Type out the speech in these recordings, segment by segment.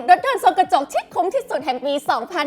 ติดรถยนต์ทรงกระจกที่คุ้มที่สุดแห่งปี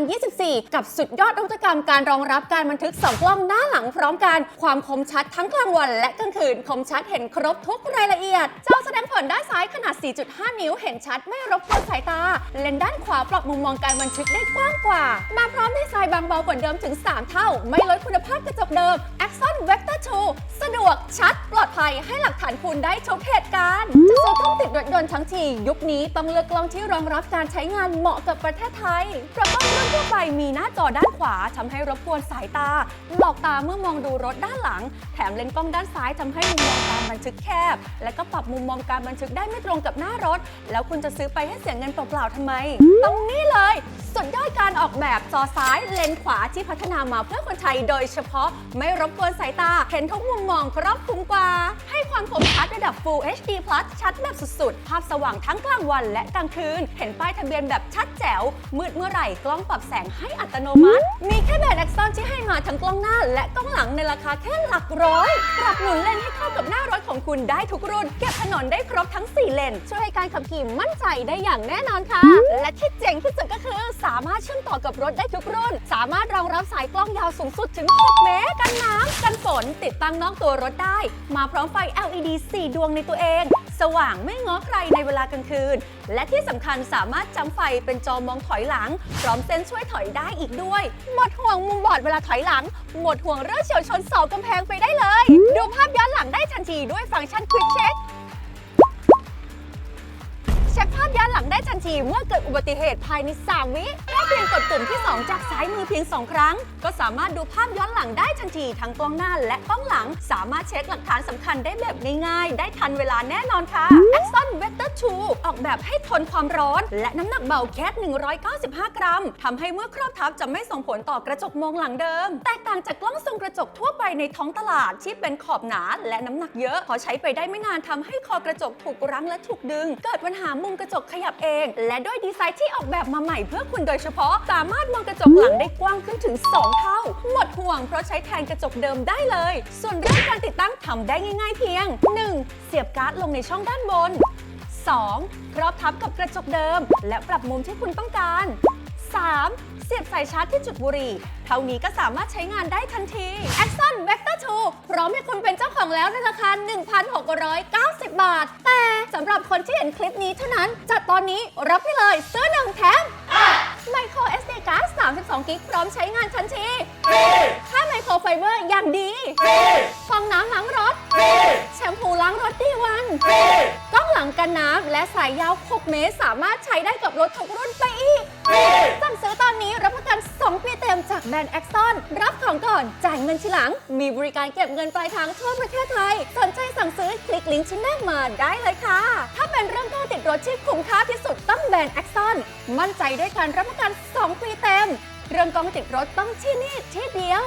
2024 กับสุดยอดนวัตกรรมการรองรับการบันทึก 2 กล้องหน้าหลังพร้อมกัน ความคมชัดทั้งกลางวันและกลางคืน คมชัดเห็นครบทุกรายละเอียด จอแสดงผลด้านซ้ายขนาด 4.5 นิ้วเห็นชัดไม่รบกวนสายตา เลนด้านขวาปรับมุมมองการบันทึกได้กว้างกว่า มาพร้อมดีไซน์บางเบากว่าเดิมถึง 3 เท่า ไม่ลดคุณภาพกระจกเดิม Axon Vector 2 สะดวกชัด ปลอดภัยให้หลักฐานคุณได้ทุกเหตุการณ์ ซื้อกล้องติดรถยนต์ทั้งที ยุคนี้ต้องเลือกกล้องที่รองรับการใช้งานเหมาะกับประเทศไทย เพราะกล้องรุ่นทั่วไปมีหน้าจอด้านขวาทำให้รบกวนสายตา หลอกตาเมื่อมองดูรถด้านหลัง แถมเลนส์กล้องด้านซ้ายทำให้มุมมองการบันทึกแคบ และก็ปรับมุมมองการบันทึกได้ไม่ตรงกับหน้ารถ แล้วคุณจะซื้อไปให้เสียเงินเปล่าๆทำไมต้องนี่เลยสุดยอดการออกแบบจอซ้ายเลนขวาที่พัฒนามาเพื่อคนไทย โดยเฉพาะไม่รบกวนสายตา เห็นทุกมุมมองครอบคลุมกว่า ให้ความคมชัดระดับ Full HD Plus ชัดแบบสุดๆ ภาพสว่างทั้งกลางวันและกลางคืน เห็นป้ายทะเบียนแบบชัดแจ๋ว มืดเมื่อไหร่กล้องปรับแสงให้อัตโนมัติ มีแค่แบรนด์ Axon ที่ให้มาทั้งกล้องหน้า และกล้องหลังในราคาแค่หลักร้อยปรับหมุนเลนให้เข้ากับหน้ารถของคุณได้ทุกรุ่น เก็บถนนได้ครบทั้ง 4 เลน ช่วยให้การขับขี่มั่นใจได้อย่างแน่นอนค่ะ และที่เจ๋งที่สุดก็คือ สามารถเชื่อมต่อกับรถได้ทุกรุ่น สามารถรองรับสายกล้องยาวสูงสุดถึง 6 เมตร กันน้ำกันฝน ติดตั้งนอกตัวรถได้ มาพร้อมไฟ LED 4 ดวงในตัวเองสว่างไม่ง้อใครในเวลากลางคืน และที่สำคัญสามารถจำไฟเป็นจอมองถอยหลัง พร้อมเซ็นช่วยถอยได้อีกด้วย หมดห่วงมุมบอดเวลาถอยหลัง หมดห่วงเรื่องเฉียวชนเสากำแพงไปได้เลย ดูภาพย้อนหลังได้ทันทีด้วยฟังก์ชัน Quick Check ทันทีเมื่อเกิดอุบัติเหตุภายใน 3 วิแค่เพียงกดปุ่มที่ 2 จากซ้ายมือเพียง 2 ครั้ง ก็สามารถดูภาพย้อนหลังได้ทันทีทั้งกล้องหน้าและกล้องหลัง สามารถเช็คหลักฐานสำคัญได้แบบง่ายๆ ได้ทันเวลาแน่นอนค่ะ Axon Vector 2 ออกแบบให้ทนความร้อน และน้ำหนักเบาแค่ 195 กรัมทำให้เมื่อครอบทับจะไม่ส่งผลต่อกระจกมองหลังเดิม แตกต่างจากกล้องทรงกระจกทั่วไปในท้องตลาดที่เป็นขอบหนาและน้ำหนักเยอะพอใช้ไปได้ไม่นานทำให้คอกระจกถูกรั้งและถูกดึง เกิดปัญหามุมกระจกขยับเองและด้วยดีไซน์ที่ออกแบบมาใหม่เพื่อคุณโดยเฉพาะ สามารถมองกระจกหลังได้กว้างขึ้นถึง 2 เท่า หมดห่วงเพราะใช้แทนกระจกเดิมได้เลย ส่วนเรื่องการติดตั้งทำได้ง่าย ๆ เพียง 1. เสียบการ์ดลงในช่องด้านบน 2. ครอบทับกับกระจกเดิม และปรับมุมที่คุณต้องการ 3. เสียบสายชาร์จที่จุดบุหรี่ เท่านี้ก็สามารถใช้งานได้ทันที Axon Vector 2 พร้อมให้คุณเป็นเจ้าของแล้วในราคา 1,690 บาท แต่ำหรับคนที่เห็นคลิปนี้เท่านั้น จัดตอนนี้รับไปเลยซื้อหนึ่งแถม Micro SD card 32 กิกพร้อมใช้งานทันทีค่าไมโครไฟเบอร์อย่างดีฟองน้ำล้างรถ แชมพูล้างรถดีวันกล้องหลังกันน้ำและสายยาว 6 เมตร สามารถใช้ได้กับรถทุกรุ่นไปอีก เต็มจากแบรนด์ Axon รับของก่อนจ่ายเงินทีหลัง มีบริการเก็บเงินปลายทางทั่วประเทศไทย สนใจสั่งซื้อคลิกลิงก์ชิ้นแรกมาได้เลยค่ะ ถ้าเป็นเรื่องการติดรถที่คุ้มค่าที่สุดต้องแบรนด์ Axon มั่นใจด้วยการรับประกัน 2 ปีเต็ม เรื่องกองติดรถต้องที่นี่ที่เดียว